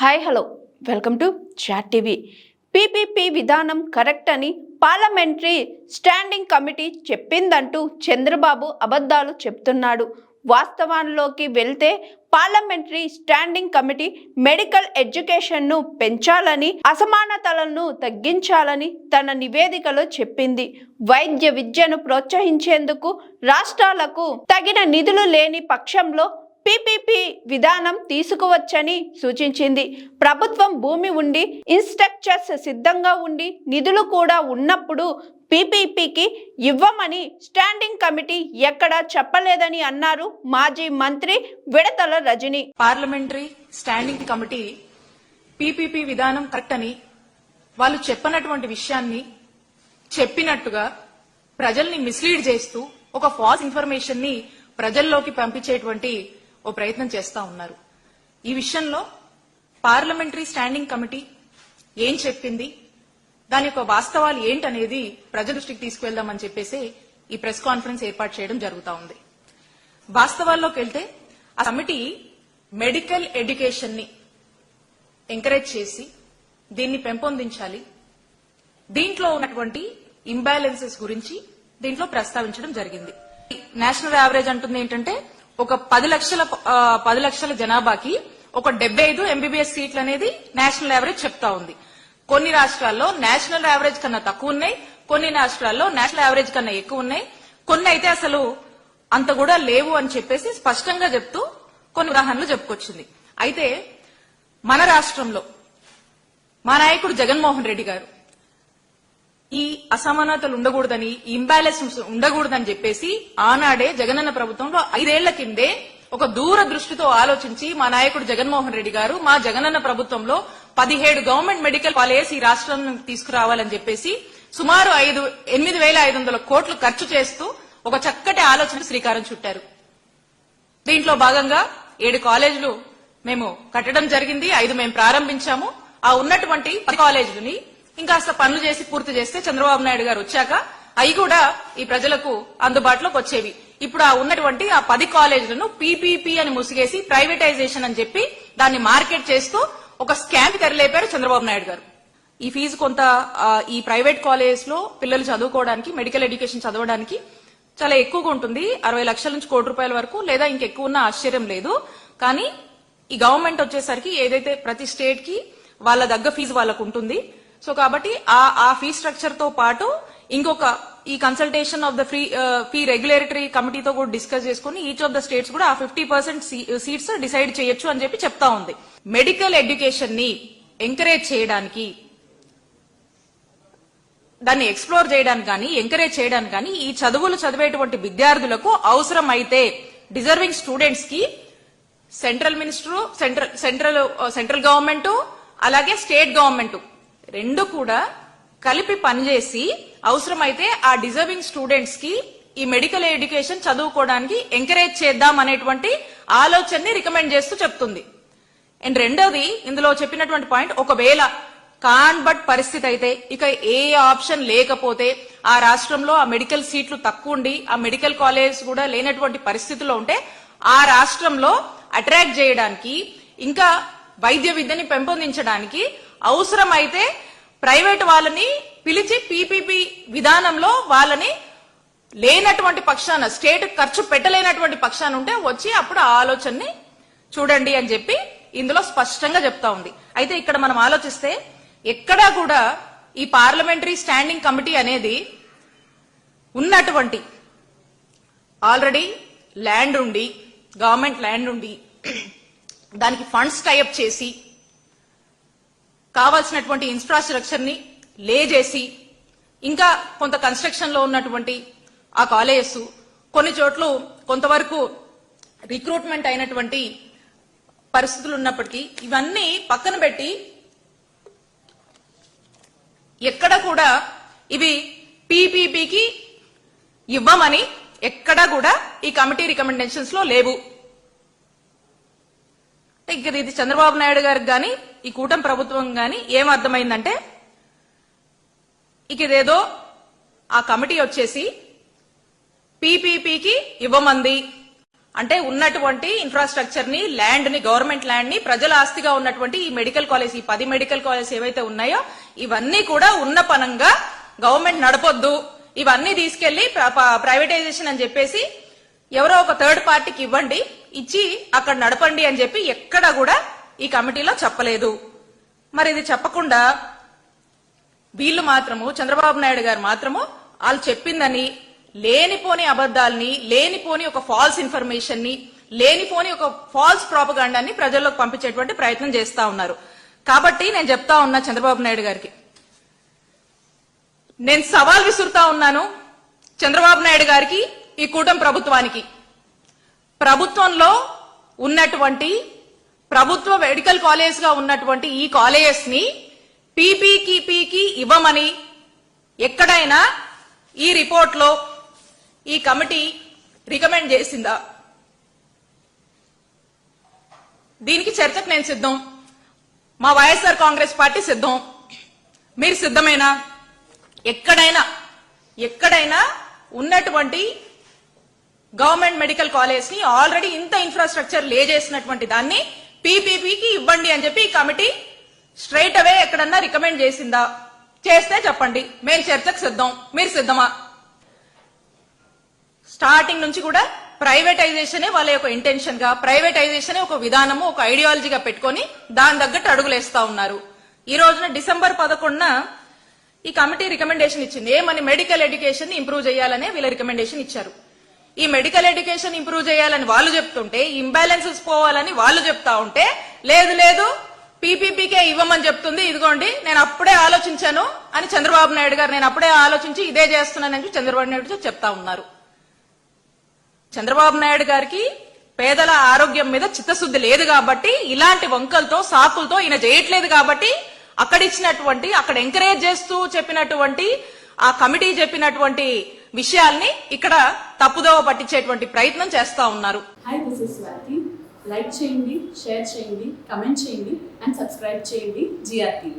Hi hello welcome to chat TV PPP విధానం correct అని parliamentary standing committee చెప్పిందంటూ చంద్రబాబు అబద్ధాలు చెప్తున్నాడు. వాస్తవాల్లోకి వెళ్తే పార్లమెంటరీ స్టాండింగ్ కమిటీ మెడికల్ ఎడ్యుకేషన్ను పెంచాలని అసమానతలను తగ్గించాలని తన నివేదికలో చెప్పింది. వైద్య విద్యను ప్రోత్సహించేందుకు రాష్ట్రాలకు తగిన నిధులు లేని పక్షంలో పీపీపీ విధానం తీసుకువచ్చని సూచించింది. ప్రభుత్వం భూమి ఉండి ఇన్స్ట్రక్చర్స్ సిద్ధంగా ఉండి నిధులు కూడా ఉన్నప్పుడు పీపీపీకి ఇవ్వమని స్టాండింగ్ కమిటీ ఎక్కడా చెప్పలేదని అన్నారు మాజీ మంత్రి Vidadala Rajini. Parliamentary standing committee PPP విధానం కరెక్ట్ అని వాళ్ళు చెప్పనటువంటి విషయాన్ని చెప్పినట్టుగా ప్రజల్ని మిస్లీడ్ చేస్తూ ఒక ఫాల్స్ ఇన్ఫర్మేషన్ని ప్రజల్లోకి పంపించేటువంటి ఓ ప్రయత్నం చేస్తా ఉన్నారు. ఈ విషయంలో పార్లమెంటరీ స్టాండింగ్ కమిటీ ఏం చెప్పింది? దాని యొక్క వాస్తవాలు ఏంటనేది ప్రజల దృష్టికి తీసుకువెళ్దామని చెప్పేసి ఈ ప్రెస్ కాన్ఫరెన్స్ ఏర్పాటు చేయడం జరుగుతా ఉంది. వాస్తవాల్లోకి వెళ్తే ఆ కమిటీ మెడికల్ ఎడ్యుకేషన్ని ఎంకరేజ్ చేసి దీన్ని పెంపొందించాలి. దీంట్లో ఉన్నటువంటి ఇంబ్యాలెన్సెస్ గురించి దీంట్లో ప్రస్తావించడం జరిగింది. నేషనల్ యావరేజ్ అంటుంది ఏంటంటే ఒక పది లక్షల పది లక్షల జనాభాకి ఒక డెబ్బై ఐదు ఎంబీబీఎస్ సీట్లు అనేది నేషనల్ యావరేజ్ చెప్తా ఉంది. కొన్ని రాష్ట్రాల్లో నేషనల్ యావరేజ్ కన్నా తక్కువ ఉన్నాయి కొన్ని రాష్ట్రాల్లో నేషనల్ యావరేజ్ కన్నా ఎక్కువ ఉన్నాయి. కొన్ని అయితే అసలు అంత కూడా లేవు అని చెప్పేసి స్పష్టంగా చెప్తూ కొన్ని ఉదాహరణలు చెప్పుకొచ్చింది. అయితే మన రాష్ట్రంలో మా నాయకుడు జగన్మోహన్ రెడ్డి గారు ఈ అసమానతలు ఉండకూడదని ఈ ఇంబ్యాలెన్స్ ఉండకూడదని చెప్పేసి ఆనాడే జగనన్న ప్రభుత్వంలో ఐదేళ్ళ కిందే ఒక దూర దృష్టితో ఆలోచించి మా నాయకుడు జగన్మోహన్ రెడ్డి గారు మా జగనన్న ప్రభుత్వంలో పదిహేడు గవర్నమెంట్ మెడికల్ కాలేజ్ ఈ రాష్ట్రం తీసుకురావాలని చెప్పేసి సుమారు ఐదు ఎనిమిది వేల ఐదు వందల కోట్లు ఖర్చు చేస్తూ ఒక చక్కటి ఆలోచన శ్రీకారం చుట్టారు. దీంట్లో భాగంగా ఏడు కాలేజీలు మేము కట్టడం జరిగింది ఐదు మేము ప్రారంభించాము. ఆ ఉన్నటువంటి పది కాలేజీలని ఇంకాస్త పనులు చేసి పూర్తి చేస్తే చంద్రబాబు నాయుడు గారు వచ్చాక అవి కూడా ఈ ప్రజలకు అందుబాటులోకి వచ్చేవి. ఇప్పుడు ఆ ఉన్నటువంటి ఆ పది కాలేజీలను పీపీపీ అని ముసిగేసి ప్రైవేటైజేషన్ అని చెప్పి దాన్ని మార్కెట్ చేస్తూ ఒక స్కామ్ తెరలేపారు చంద్రబాబు నాయుడు గారు. ఈ ఫీజు కొంత ఈ ప్రైవేట్ కాలేజెస్లో పిల్లలు చదువుకోవడానికి మెడికల్ ఎడ్యుకేషన్ చదవడానికి చాలా ఎక్కువగా ఉంటుంది. అరవై లక్షల నుంచి కోటి రూపాయల వరకు లేదా ఇంకెక్కువ ఉన్న ఆశ్చర్యం లేదు. కానీ ఈ గవర్నమెంట్ వచ్చేసరికి ఏదైతే ప్రతి స్టేట్కి వాళ్ళ దగ్గ ఫీజు వాళ్ళకు ఉంటుంది సో కాబట్టి ఆ ఆ ఫీ స్ట్రక్చర్తో పాటు ఇంకొక ఈ consultation of the free fee regulatory కమిటీతో కూడా డిస్కస్ చేసుకుని ఈచ్ ఆఫ్ ద స్టేట్స్ కూడా ఆ ఫిఫ్టీ పర్సెంట్ సీట్స్ డిసైడ్ చేయొచ్చు అని చెప్పి చెప్తా ఉంది. మెడికల్ ఎడ్యుకేషన్ని ఎంకరేజ్ చేయడానికి దాన్ని ఎక్స్ప్లోర్ చేయడానికి కానీ ఎంకరేజ్ చేయడానికి కానీ ఈ చదువులు చదివేటువంటి విద్యార్థులకు అవసరం అయితే డిజర్వింగ్ స్టూడెంట్స్కి central minister central central central government అలాగే స్టేట్ గవర్నమెంట్ రెండు కూడా కలిపి పనిచేసి అవసరమైతే ఆ డిజర్వింగ్ స్టూడెంట్స్కి ఈ మెడికల్ ఎడ్యుకేషన్ చదువుకోవడానికి ఎంకరేజ్ చేద్దాం అనేటువంటి ఆలోచనని రికమెండ్ చేస్తూ చెప్తుంది. అండ్ రెండోది ఇందులో చెప్పినటువంటి పాయింట్ ఒకవేళ కాన్ బట్ పరిస్థితి అయితే ఇక ఏ ఆప్షన్ లేకపోతే ఆ రాష్ట్రంలో ఆ మెడికల్ సీట్లు తక్కువ ఉండి ఆ మెడికల్ కాలేజ్ కూడా లేనటువంటి పరిస్థితిలో ఉంటే ఆ రాష్ట్రంలో అట్రాక్ట్ చేయడానికి ఇంకా వైద్య విద్యని పెంపొందించడానికి అవసరమైతే ప్రైవేట్ వాళ్ళని పిలిచి పీపీపీ విధానంలో వాళ్ళని లేనటువంటి పక్షాన స్టేట్ ఖర్చు పెట్టలేనటువంటి పక్షాన ఉంటే వచ్చి అప్పుడు ఆ ఆలోచనని చూడండి అని చెప్పి ఇందులో స్పష్టంగా చెప్తా ఉంది. అయితే ఇక్కడ మనం ఆలోచిస్తే ఎక్కడా కూడా ఈ పార్లమెంటరీ స్టాండింగ్ కమిటీ అనేది ఉన్నటువంటి ఆల్రెడీ ల్యాండ్ ఉండి గవర్నమెంట్ ల్యాండ్ ఉండి దానికి ఫండ్స్ టైఅప్ చేసి కావాల్సినటువంటి ఇన్ఫ్రాస్ట్రక్చర్ని ఇంకా కొంత కన్స్ట్రక్షన్లో ఉన్నటువంటి ఆ కాలేజెస్ కొన్ని చోట్ల కొంతవరకు రిక్రూట్మెంట్ అయినటువంటి పరిస్థితులు ఉన్నప్పటికీ ఇవన్నీ పక్కన పెట్టి ఎక్కడ కూడా ఇవి పీపీపీకి ఇవ్వమని ఎక్కడా కూడా ఈ కమిటీ రికమెండేషన్స్లో లేవు. ఇది చంద్రబాబు నాయుడు గారికి కానీ ఈ కూటమి ప్రభుత్వం గాని ఏం అర్థమైందంటే ఇక ఇదేదో ఆ కమిటీ వచ్చేసి పీపీపీకి ఇవ్వమంది. అంటే ఉన్నటువంటి ఇన్ఫ్రాస్ట్రక్చర్ని ల్యాండ్ని గవర్నమెంట్ ల్యాండ్ని ప్రజల ఆస్తిగా ఉన్నటువంటి ఈ మెడికల్ కాలేజ్ ఈ పది మెడికల్ కాలేజ్ ఏవైతే ఉన్నాయో ఇవన్నీ కూడా ఉన్న పనంగా గవర్నమెంట్ నడపొద్దు. ఇవన్నీ తీసుకెళ్ళి ప్రైవేటైజేషన్ అని చెప్పేసి ఎవరో ఒక థర్డ్ పార్టీకి ఇవ్వండి ఇచ్చి అక్కడ నడపండి అని చెప్పి ఎక్కడ కూడా ఈ కమిటీలో చెప్పలేదు. మరి ఇది చెప్పకుండా వీళ్ళు మాత్రము చంద్రబాబు నాయుడు గారు మాత్రము వాళ్ళు చెప్పిందని లేనిపోని అబద్ధాలని లేనిపోని ఒక ఫాల్స్ ఇన్ఫర్మేషన్ని లేనిపోని ఒక ఫాల్స్ ప్రాపగాండాన్ని ప్రజల్లోకి పంపించేటువంటి ప్రయత్నం చేస్తా ఉన్నారు. కాబట్టి నేను చెప్తా ఉన్నా చంద్రబాబు నాయుడు గారికి. నేను సవాల్ విసురుతా ఉన్నాను చంద్రబాబు నాయుడు గారికి ఈ కూటమి ప్రభుత్వానికి. ప్రభుత్వంలో ఉన్నటువంటి ప్రభుత్వ మెడికల్ కాలేజ్గా ఉన్నటువంటి ఈ కాలేజెస్ని పీపీకిపికి ఇవ్వమని ఎక్కడైనా ఈ రిపోర్ట్లో ఈ కమిటీ రికమెండ్ చేసిందా? దీనికి చర్చకు నేను సిద్ధం. మా వైఎస్ఆర్ కాంగ్రెస్ పార్టీ సిద్ధం. మీరు సిద్ధమేనా? ఎక్కడైనా ఎక్కడైనా ఉన్నటువంటి గవర్నమెంట్ మెడికల్ కాలేజ్ని ఆల్రెడీ ఇంత ఇన్ఫ్రాస్ట్రక్చర్ లే చేసినటువంటి దాన్ని పీపీపీకి ఇవ్వండి అని చెప్పి ఈ కమిటీ స్ట్రైట్ అవే ఎక్కడన్నా రికమెండ్ చేసిందా? చేస్తే చెప్పండి. మేము చర్చకు సిద్ధం. మీరు సిద్ధమా? స్టార్టింగ్ నుంచి కూడా ప్రైవేటైజేషనే వాళ్ళ యొక్క ఇంటెన్షన్గా ప్రైవేటైజేషన్ ఒక విధానము ఒక ఐడియాలజీగా పెట్టుకొని దాని తగ్గట్టు అడుగులేస్తా ఉన్నారు. ఈ రోజున డిసెంబర్ పదకొండున ఈ కమిటీ రికమెండేషన్ ఇచ్చింది. ఏమని మెడికల్ ఎడ్యుకేషన్ ఇంప్రూవ్ చేయాలనే వీళ్ళ రికమెండేషన్ ఇచ్చారు. ఈ మెడికల్ ఎడ్యుకేషన్ ఇంప్రూవ్ చేయాలని వాళ్ళు చెప్తుంటే ఇంబ్యాలెన్సెస్ పోవాలని వాళ్ళు చెప్తా ఉంటే లేదు లేదు పీపీపీకే ఇవ్వమని చెప్తుంది. ఇదిగోండి నేను అప్పుడే ఆలోచించాను అని చంద్రబాబు నాయుడు గారు నేను అప్పుడే ఆలోచించి ఇదే చేస్తున్నానని చంద్రబాబు నాయుడు చెప్తా ఉన్నారు. చంద్రబాబు నాయుడు గారికి పేదల ఆరోగ్యం మీద చిత్తశుద్ధి లేదు కాబట్టి ఇలాంటి వంకలతో సాకులతో ఈయన చేయట్లేదు కాబట్టి అక్కడ ఇచ్చినటువంటి అక్కడ ఎంకరేజ్ చేస్తూ చెప్పినటువంటి ఆ కమిటీ చెప్పినటువంటి విషయాల్ని ఇక్కడ తప్పుదోవ పట్టించేటువంటి ప్రయత్నం చేస్తా ఉన్నారు. Hi this is Swathi like చేయండి షేర్ చేయండి కమెంట్ చేయండి అండ్ సబ్స్క్రైబ్ చేయండి జిఆర్టీవీ